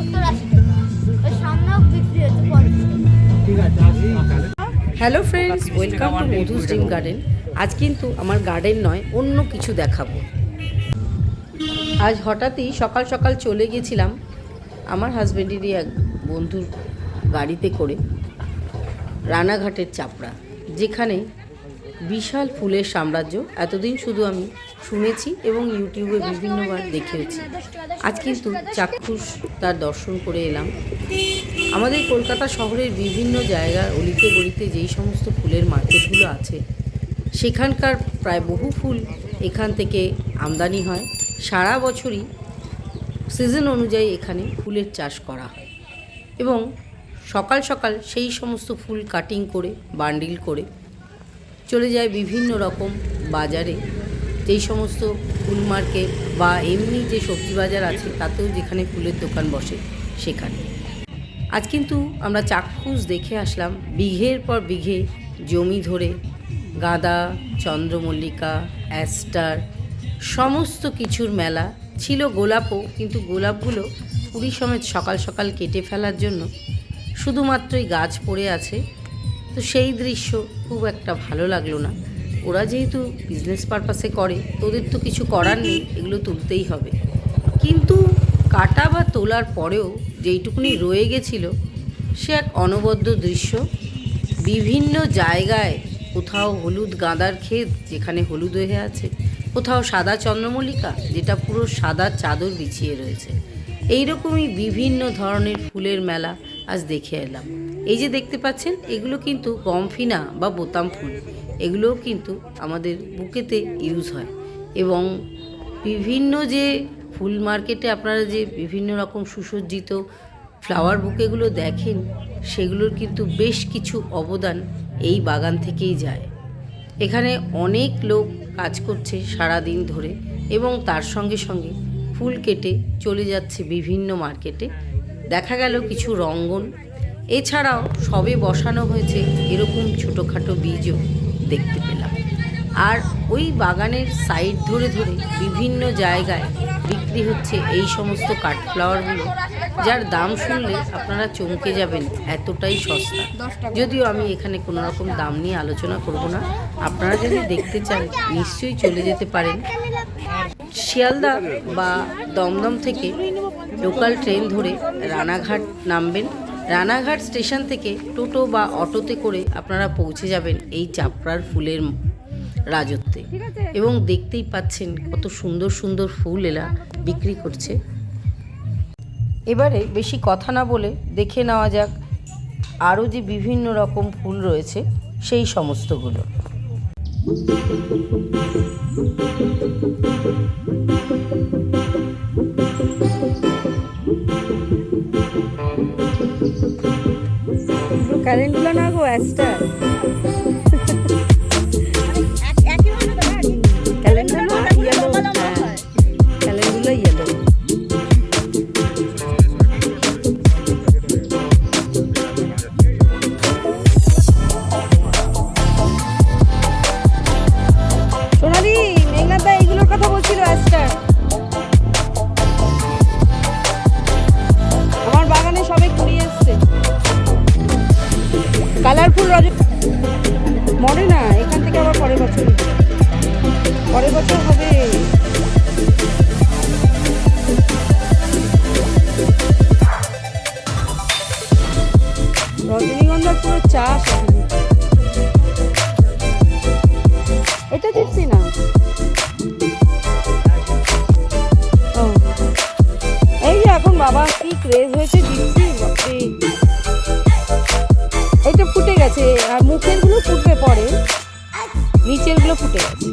সত্তর আশি সামনেও বিক্রি হচ্ছে পঞ্চাশ টাকা। Hello friends welcome to Madhu's dream garden আজ কিন্তু আমার গার্ডেন নয় অন্য কিছু দেখাবো। আজ হঠাৎই সকাল সকাল চলে গেছিলাম আমার হাজব্যান্ডেরই এক বন্ধুর গাড়িতে করে রানাঘাটের চাপড়া যেখানে বিশাল ফুলের সাম্রাজ্য এতদিন শুধু আমি শুনেছি এবং ইউটিউবে বিভিন্নবার দেখেওছি আজ কিন্তু চাক্ষুষ তার দর্শন করে এলাম। আমাদের কলকাতা শহরের বিভিন্ন জায়গার অলিতে গলিতে যেই সমস্ত ফুলের মার্কেটগুলো আছে, সেখানকার প্রায় বহু ফুল এখান থেকে আমদানি হয়। সারা বছরই সিজন অনুযায়ী এখানে ফুলের চাষ করা হয় এবং সকাল সকাল সেই সমস্ত ফুল কাটিং করে বান্ডিল করে চলে যায় বিভিন্ন রকম বাজারে। যেই সমস্ত ফুল মার্কেট বা এমনি যে সবজি বাজার আছে, তাতেও যেখানে ফুলের দোকান বসে, সেখানে। আজ কিন্তু আমরা চাক্ষুষ দেখে আসলাম, বিঘের পর বিঘে জমি ধরে গাঁদা, চন্দ্রমল্লিকা, অ্যাস্টার, সমস্ত কিছুর মেলা। ছিল গোলাপও, কিন্তু গোলাপগুলো পুরী সমেত সকাল সকাল কেটে ফেলার জন্য শুধুমাত্রই গাছ পড়ে আছে। তো সেই দৃশ্য খুব একটা ভালো লাগল না। ওরা যেহেতু বিজনেস পারপাসে করে ওদের তো কিছু করার নেই, এগুলো তুলতেই হবে। কিন্তু কাটা বা তোলার পরেও যেইটুকুনি রয়ে গেছিল, সে এক অনবদ্য দৃশ্য। বিভিন্ন জায়গায় কোথাও হলুদ গাঁদার ক্ষেত, যেখানে হলুদ হয়ে আছে, কোথাও সাদা চন্দ্রমল্লিকা, যেটা পুরো সাদা চাদর বিছিয়ে রয়েছে। এইরকমই বিভিন্ন ধরনের ফুলের মেলা আজ দেখে এলাম। এই যে দেখতে পাচ্ছেন, এগুলো কিন্তু গমফিনা বা বোতাম ফুল। এগুলোও কিন্তু আমাদের বুকেতে ইউজ হয়। এবং বিভিন্ন যে ফুল মার্কেটে আপনারা যে বিভিন্ন রকম সুসজ্জিত ফ্লাওয়ার বুকেগুলো দেখেন, সেগুলোর কিন্তু বেশ কিছু অবদান এই বাগান থেকেই যায়। এখানে অনেক লোক কাজ করছে সারা দিন ধরে এবং তার সঙ্গে সঙ্গে ফুল কেটে চলে যাচ্ছে বিভিন্ন মার্কেটে। দেখা গেল কিছু রঙ্গন। এছাড়াও সবে বসানো হয়েছে এরকম ছোটোখাটো বীজও দেখতে পেলাম। আর ওই বাগানের সাইড ধরে ধরে বিভিন্ন জায়গায় বিক্রি হচ্ছে এই সমস্ত কাঠফ্লাওয়ারগুলো, যার দাম শুনলে আপনারা চমকে যাবেন, এতটাই সস্তা। যদিও আমি এখানে কোনো রকম দাম নিয়ে আলোচনা করব না, আপনারা যদি দেখতে চান, নিশ্চয়ই চলে যেতে পারেন। শিয়ালদা বা দমদম থেকে লোকাল ট্রেন ধরে রানাঘাট নামবেন। রানাঘাট স্টেশন থেকে টোটো বা অটোতে করে আপনারা পৌঁছে যাবেন এই চাপড়ার ফুলের রাজত্বে। এবং দেখতেই পাচ্ছেন কত সুন্দর সুন্দর ফুল এরা বিক্রি করছে। এবারে বেশি কথা না বলে দেখে নেওয়া যাক আরও যে বিভিন্ন রকম ফুল রয়েছে সেই সমস্তগুলো। কারেন্টগুলো না গো অ্যাস্টার গেছে আর মুখেরগুলো ফুটবে পরে নিচেরগুলো ফুটে গেছে।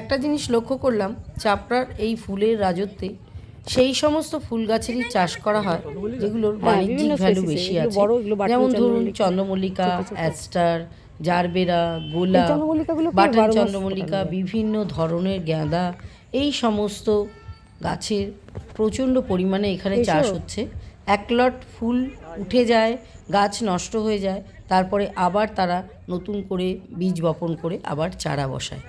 একটা জিনিস লক্ষ্য করলাম চাপড়ার এই ফুলের রাজত্বে সেই সমস্ত ফুল গাছেরই চাষ করা হয় যেগুলোর হ্যাঁ, বাণিজ্যিক ভ্যালু বেশি আছে। যেমন ধরুন চন্দ্রমল্লিকা। অ্যাস্টার জারবেরা বারো মাস চন্দ্রমল্লিকা বিভিন্ন ধরনের গাঁদা এই সমস্ত গাছের প্রচণ্ড পরিমাণে এখানে চাষ হচ্ছে। এক লট ফুল উঠে যায় গাছ নষ্ট হয়ে যায় তারপরে আবার তারা নতুন করে বীজ বপন করে আবার চারা বসায়।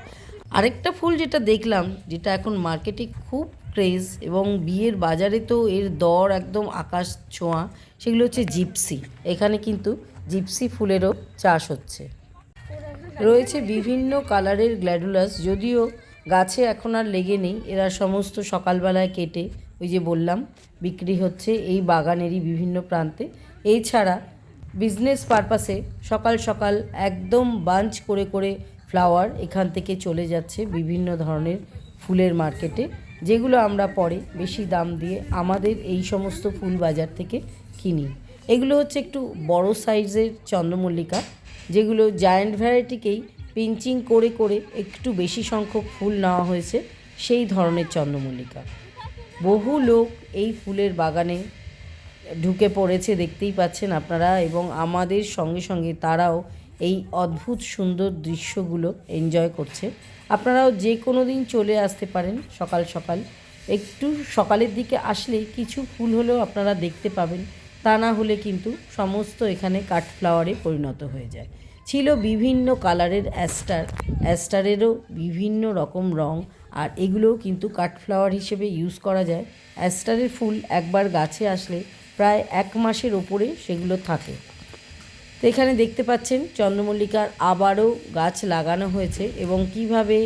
আরেকটা ফুল যেটা দেখলাম, যেটা এখন মার্কেটে খুব ক্রেজ এবং বিয়ের বাজারে তো এর দর একদম আকাশ ছোঁয়া, সেগুলো হচ্ছে জিপসি এখানে কিন্তু জিপসি ফুলেরও চাষ হচ্ছে। রয়েছে বিভিন্ন কালারের গ্ল্যাডুলাস যদিও গাছে এখন আর লেগে নেই, এরা সমস্ত সকালবেলায় কেটে, ওই যে বললাম, বিক্রি হচ্ছে এই বাগানেরই বিভিন্ন প্রান্তে। এছাড়া বিজনেস পারপাসে সকাল সকাল একদম বাঞ্চ করে করে ফ্লাওয়ার এখান থেকে চলে যাচ্ছে বিভিন্ন ধরনের ফুলের মার্কেটে, যেগুলো আমরা পরে বেশি দাম দিয়ে আমাদের এই সমস্ত ফুল বাজার থেকে কিনি। এগুলো হচ্ছে একটু বড় সাইজের চন্দ্রমল্লিকা, যেগুলো জায়ান্ট ভ্যারাইটিকেই পিঞ্চিং করে করে একটু বেশি সংখ্যক ফুল নেওয়া হয়েছে সেই ধরনের চন্দ্রমল্লিকা। বহু লোক এই ফুলের বাগানে ঢুকে পড়েছে, দেখতেই পাচ্ছেন আপনারা, এবং আমাদের সঙ্গে সঙ্গে তারাও এই অদ্ভুত সুন্দর দৃশ্যগুলো এনজয় করছে। আপনারাও যে কোনো দিন চলে আসতে পারেন সকাল সকাল। একটু সকালের দিকে আসলে কিছু ফুল হলেও আপনারা দেখতে পাবেন। তা না হলে কিন্তু সমস্ত এখানে কাঠফ্লাওয়ারে পরিণত হয়ে যায়। ছিল বিভিন্ন কালারের অ্যাস্টার। অ্যাস্টারেরও বিভিন্ন রকম রং আর এগুলোও কিন্তু কাঠফ্লাওয়ার হিসেবে ইউজ করা যায়। অ্যাস্টারের ফুল একবার গাছে আসলে প্রায় এক মাসের ওপরে সেগুলো থাকে। তো এখানে দেখতে পাচ্ছেন চন্দ্রমল্লিকার আবারও গাছ লাগানো হয়েছে এবং কীভাবে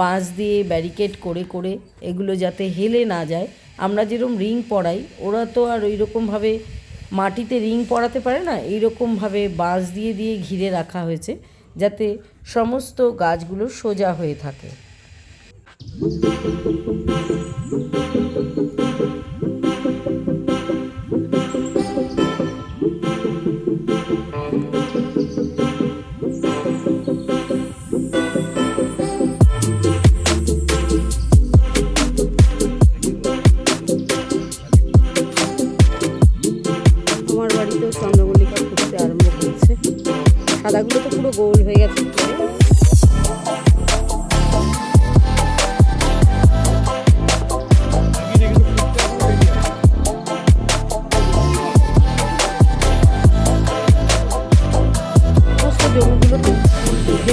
বাঁশ দিয়ে ব্যারিকেড করে করে এগুলো যাতে হেলে না যায়। আমরা যেরকম রিং পরাই, ওরা তো আর ওই রকমভাবে মাটিতে রিং পড়াতে পারে না, এইরকমভাবে বাঁশ দিয়ে দিয়ে ঘিরে রাখা হয়েছে যাতে সমস্ত গাছগুলো সোজা হয়ে থাকে।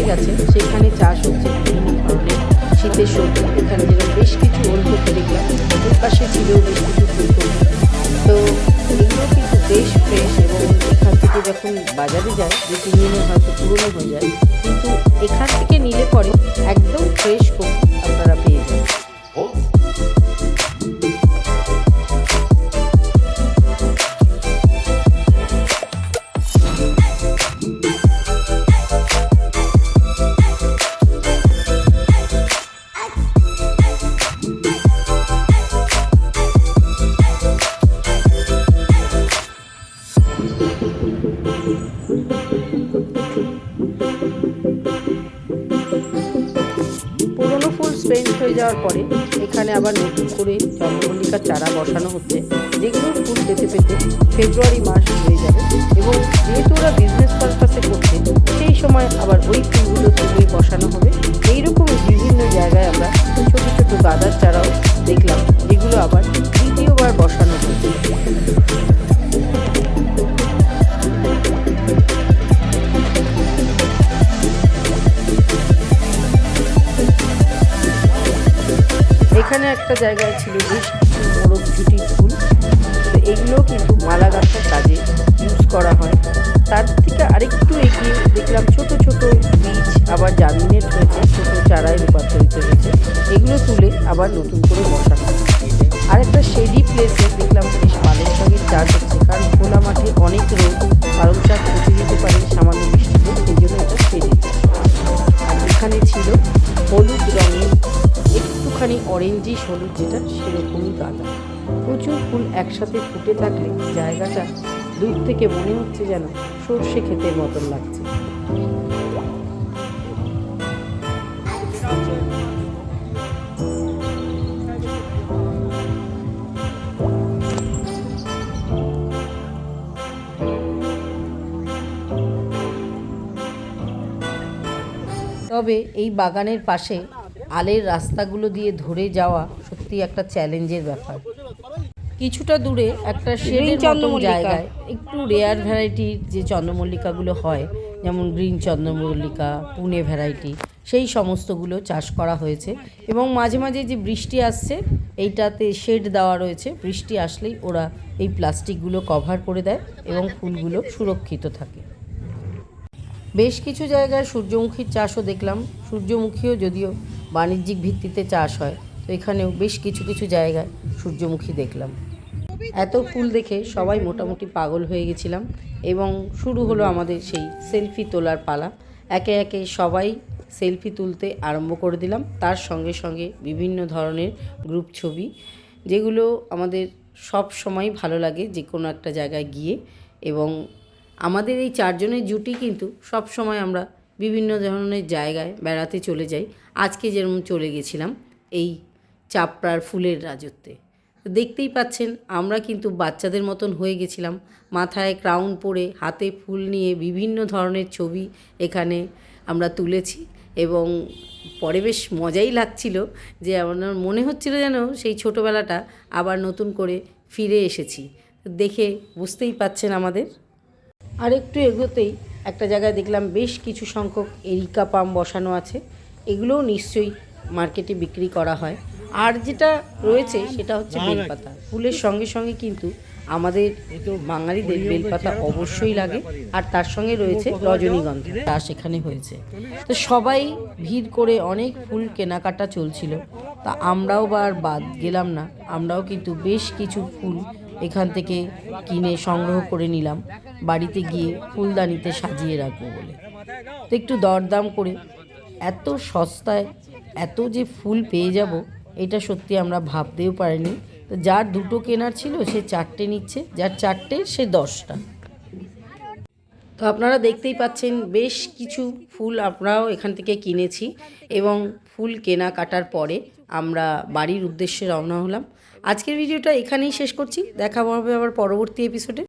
গেছে, সেখানে চাষ হচ্ছে বিভিন্ন ধরনের শীতের সবজি। এখানে যেরকম বেশ কিছু ওলকপি দেখলাম ওই পাশে ছিল বেশ কিছু তো এগুলো কিন্তু বেশ ফ্রেশ এবং এখান থেকে যখন বাজারে যায় দু তিন দিনে হয়তো পুরনো হয়ে যায়, কিন্তু এখান থেকে নিলে পরে একদম ফ্রেশ কপি। স্পেন্স হয়ে যাওয়ার পরে এখানে আবার নতুন করে চন্দ্রমল্লিকার চারা বসানো হচ্ছে। যেগুলো ফুল পেতে পেতে ফেব্রুয়ারি মাস হয়ে যাবে এবং যেহেতু ওরা বিজনেস পারপাসে করছে, সেই সময় আবার ওই ফুলগুলো তুলে বসানো হবে। এইরকমই বিভিন্ন জায়গায় আমরা ছোটো ছোটো গাদার চারাও দেখলাম, যেগুলো আবার দ্বিতীয়বার বসানো হয়েছে। এখানে একটা জায়গায় ছিল বেশ কিছু মোরগ ঝুটির ফুল তো এগুলোও কিন্তু মালা গাঁথার কাজে ইউজ করা হয়। তার থেকে আরেকটু এগিয়ে দেখলাম ছোট ছোট বীজ আবার জার্মিনেট হয়েছে, ছোট চারায় রূপান্তরিত হয়েছে। এগুলো তুলে আবার নতুন করে বসানো। আরেকটা শেডি প্লেসে দেখলাম বেশ পালং শাকের চাষ হচ্ছে কারণ খোলা মাঠে অনেক রোদ, পালং শাক পচে যেতে পারে সামান্য বৃষ্টিতে, সেই জন্য এটা শেডি আর এখানে ছিল একটুখানি অরেঞ্জই হলুদ যেটা সেরকমই গাঁদা। প্রচুর ফুল একসাথে ফুটে থাকলে জায়গাটা দূর থেকে মনে হচ্ছে যেন সর্ষে খেতে মতন লাগছে। তবে এই বাগানের পাশে আলের রাস্তাগুলো দিয়ে ধরে যাওয়া সত্যি একটা চ্যালেঞ্জের ব্যাপার। কিছুটা দূরে একটা শেডের মতন জায়গায় একটু রেয়ার ভ্যারাইটির যে চন্দ্রমল্লিকাগুলো হয় যেমন গ্রিন চন্দ্রমল্লিকা পুনে ভ্যারাইটি সেই সমস্তগুলো চাষ করা হয়েছে এবং মাঝে মাঝে যে বৃষ্টি আসছে এইটাতে শেড দেওয়া রয়েছে। বৃষ্টি আসলেই ওরা এই প্লাস্টিকগুলো কভার করে দেয় এবং ফুলগুলো সুরক্ষিত থাকে। বেশ কিছু জায়গায় সূর্যমুখীর চাষও দেখলাম। সূর্যমুখীও যদিও বাণিজ্যিক ভিত্তিতে চাষ হয়। তো এখানেও বেশ কিছু কিছু জায়গায় সূর্যমুখী দেখলাম। এত ফুল দেখে সবাই মোটামুটি পাগল হয়ে গেছিলাম এবং শুরু হলো আমাদের সেই সেলফি তোলার পালা। একে একে সবাই সেলফি তুলতে আরম্ভ করে দিলাম। তার সঙ্গে সঙ্গে বিভিন্ন ধরনের গ্রুপ ছবি, যেগুলো আমাদের সব সময় ভালো লাগে যে কোনো একটা জায়গায় গিয়ে। এবং আমাদের এই চারজনের জুটি কিন্তু সব সময় আমরা বিভিন্ন ধরনের জায়গায় বেড়াতে চলে যাই। আজকে যেরকম চলে গেছিলাম এই চাপড়ার ফুলের রাজত্বে। দেখতেই পাচ্ছেন, আমরা কিন্তু বাচ্চাদের মতন হয়ে গেছিলাম। মাথায় ক্রাউন পরে, হাতে ফুল নিয়ে বিভিন্ন ধরনের ছবি এখানে আমরা তুলেছি এবং পরে বেশ মজাই লাগছিল যে আমার মনে হচ্ছিল যেন সেই ছোটোবেলাটা আবার নতুন করে ফিরে এসেছি। দেখে বুঝতেই পাচ্ছেন আমাদের। আর একটু এগোতেই একটা জায়গায় দেখলাম বেশ কিছু সংখ্যক এরিকা পাম বসানো আছে। এগুলোও নিশ্চয়ই মার্কেটে বিক্রি করা হয়। আর যেটা রয়েছে সেটা হচ্ছে বেলপাতা। ফুলের সঙ্গে সঙ্গে কিন্তু আমাদের বাঙালিদের বেলপাতা অবশ্যই লাগে। আর তার সঙ্গে রয়েছে রজনীগন্ধা। তা সেখানে হয়েছে। তো সবাই ভিড় করে অনেক ফুল কেনাকাটা চলছিল। তা আমরাও বা আর বাদ গেলাম না। আমরাও কিন্তু বেশ কিছু ফুল এখান থেকে কিনে সংগ্রহ করে নিলাম। বাড়িতে গিয়ে ফুলদানিতে সাজিয়ে রাখব বলে। তো একটু দরদাম করে, এত সস্তায় এত যে ফুল পেয়ে যাব, এটা সত্যি আমরা ভাবতেও পারিনি। তো যার দুটো কেনার ছিল, সে চারটে নিচ্ছে, যার চারটে, সে দশটা। তো আপনারা দেখতেই পাচ্ছেন, বেশ কিছু ফুল আমরাও এখান থেকে কিনেছি এবং ফুল কেনা কাটার পরে আমরা বাড়ির উদ্দেশ্যে রওনা হলাম। আজকের ভিডিওটা এখানেই শেষ করছি। দেখা হবে আবার পরবর্তী এপিসোডে